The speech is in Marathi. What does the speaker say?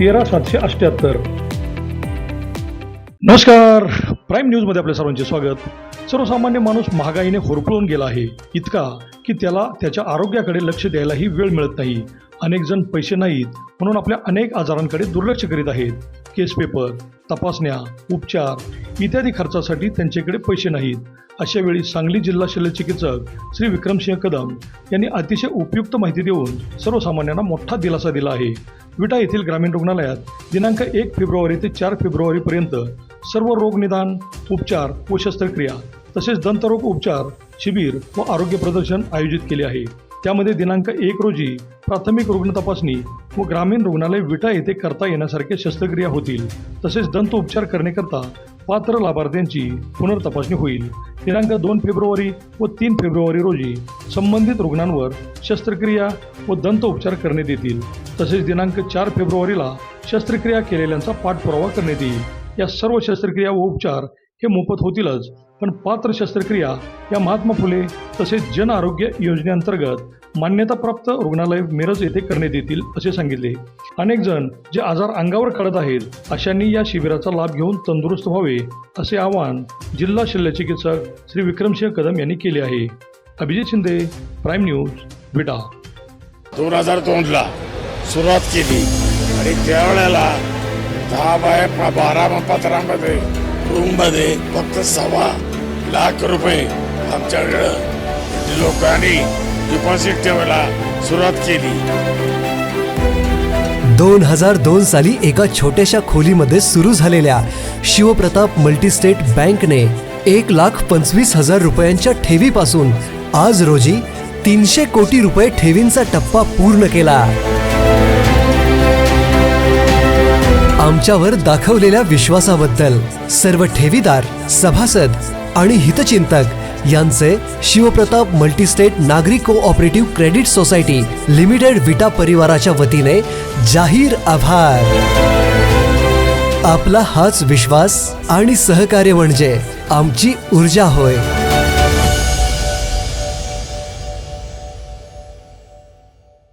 तेरा सातशे अठ्ठ्याहत्तर नमस्कार प्राईम न्यूजमध्ये आपल्या सर्वांचे स्वागत. सर्वसामान्य माणूस महागाईने होरपळून गेला आहे. इतका की त्याला त्याच्या आरोग्याकडे लक्ष द्यायलाही वेळ मिळत नाही. अनेक जण पैसे नाहीत म्हणून आपल्या अनेक आजारांकडे दुर्लक्ष करीत आहेत. केस पेपर तपासण्या उपचार इत्यादी खर्चासाठी त्यांच्याकडे पैसे नाहीत. अशा वेळी सांगली जिल्हा शल्यचिकित्सक श्री विक्रमसिंह कदम यांनी अतिशय उपयुक्त माहिती देऊन सर्वसामान्यांना मोठा दिलासा दिला आहे. विटा येथील ग्रामीण रुग्णालयात दिनांक एक फेब्रुवारी ते चार फेब्रुवारीपर्यंत सर्व रोग निदान उपचार व शस्त्रक्रिया तसेच दंतरोग उपचार शिबिर व आरोग्य प्रदर्शन आयोजित केले आहे. त्यामध्ये दिनांक एक रोजी प्राथमिक रुग्ण तपासणी व ग्रामीण रुग्णालय विटा येथे करता येण्यासारख्या शस्त्रक्रिया होतील. तसेच दंत उपचार करण्याकरता पात्र लाभार्थ्यांची पुनर्तपासणी होईल. दिनांक दोन फेब्रुवारी व तीन फेब्रुवारी रोजी संबंधित रुग्णांवर शस्त्रक्रिया व दंत उपचार करण्यात येतील. तसेच दिनांक चार फेब्रुवारीला शस्त्रक्रिया केलेल्यांचा पाठपुरावा करण्यात येईल. या सर्व शस्त्रक्रिया व उपचार हे मोफत होतीलच पण पात्र शस्त्रक्रिया या महात्मा फुले तसेच जन आरोग्य योजनेअंतर्गत मान्यताप्राप्त रुग्णालय मिरज येथे करण्यात येतील असे सांगितले. अनेक जण जे आजार अंगावर काढत आहेत अशांनी या शिबिराचा लाभ घेऊन तंदुरुस्त व्हावे असे आवाहन जिल्हा शल्यचिकित्सक श्री विक्रमसिंह कदम यांनी केले आहे. अभिजित शिंदे प्राईम न्यूज विटा दोन हजार दोनला सुरुवात केली आणि त्यावेळेला दहा बाय बारा पत्रामध्ये रूममध्ये फक्त सव्वा लाख रुपये आमच्याकडं लोकांनी डिपॉझिट ठेवायला सुरुवात केली. दोन हजार दोन साली एका छोट्याशा खोलीमध्ये सुरू झालेल्या शिवप्रताप मल्टीस्टेट बँकने एक लाख पंचवीस हजार रुपयांच्या ठेवीपासून आज रोजी तीनशे कोटी रुपये ठेवींचा टप्पा पूर्ण केला. आमच्यावर दाखवलेल्या विश्वासाबद्दल सर्व ठेवीदार सभासद आणि हितचिंतक यांचे शिवप्रताप मल्टीस्टेट नागरिक cooperative credit society limited Vita परिवाराच्या वतीने जाहीर आभार. आपला हाच विश्वास आणि सहकार्य म्हणजे आमची ऊर्जा होय.